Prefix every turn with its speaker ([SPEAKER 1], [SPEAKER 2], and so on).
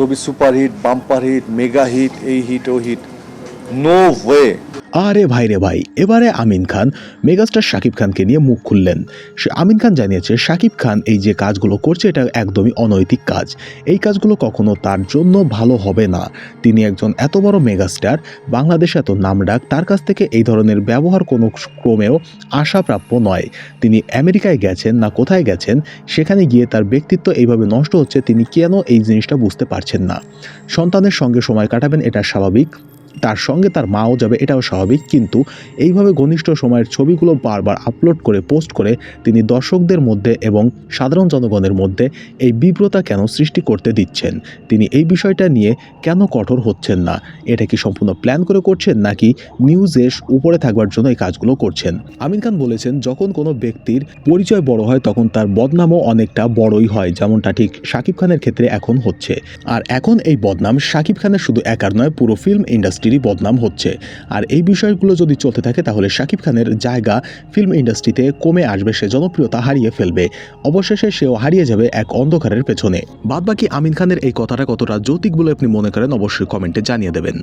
[SPEAKER 1] ছবি super hit bumper hit mega hit এই hit ও হিট। নো ওয়ে
[SPEAKER 2] আরে ভাই রে ভাই, এবারে আমিন খান, মেগাস্টার শাকিব খানকে নিয়ে মুখ খুললেন। সে আমিন খান জানিয়েছে, শাকিব খান এই যে কাজগুলো করছে, এটা একদমই অনৈতিক কাজ। এই কাজগুলো কখনো তার জন্য ভালো হবে না। তিনি একজন এত বড় মেগাস্টার, বাংলাদেশে এত নামডাক, তার কাছ থেকে এই ধরনের ব্যবহার কোনো ক্রমেও আশাপ্রাপ্য নয়। তিনি আমেরিকায় গেছেন না কোথায় গেছেন, সেখানে গিয়ে তার ব্যক্তিত্ব এইভাবে নষ্ট হচ্ছে, তিনি কেন এই জিনিসটা বুঝতে পারছেন না? সন্তানের সঙ্গে সময় কাটাবেন, এটা স্বাভাবিক। তার সঙ্গে তার মাও যাবে, এটাও স্বাভাবিক। কিন্তু এইভাবে ঘনিষ্ঠ সময়ের ছবিগুলো বারবার আপলোড করে, পোস্ট করে তিনি দর্শকদের মধ্যে এবং সাধারণ জনগণের মধ্যে এই বিব্রতা কেন সৃষ্টি করতে দিচ্ছেন? তিনি এই বিষয়টা নিয়ে কেন কঠোর হচ্ছেন না? এটা কি সম্পূর্ণ প্ল্যান করে করছেন, নাকি নিউজে উপরে থাকবার জন্য এই কাজগুলো করছেন? আমিন খান বলেছেন, যখন কোনো ব্যক্তির পরিচয় বড় হয়, তখন তার বদনামও অনেকটা বড়ই হয়, যেমনটা ঠিক শাকিব খানের ক্ষেত্রে এখন হচ্ছে। আর এখন এই বদনাম শাকিব খানের শুধু একার নয়, পুরো ফিল্ম ইন্ডাস্ট্রিরই বদনাম হচ্ছে। আর এই বিষয়গুলো যদি চলতে থাকে, তাহলে শাকিব খানের জায়গা ফিল্ম ইন্ডাস্ট্রিতে কমে আসবে, সে জনপ্রিয়তা হারিয়ে ফেলবে। অবশেষে সেও হারিয়ে যাবে এক অন্ধকারের পেছনে। বাদবাকি আমিন খানের এই কথাটা কতটা যৌতিক বলে আপনি মনে করেন, অবশ্যই কমেন্টে জানিয়ে দেবেন।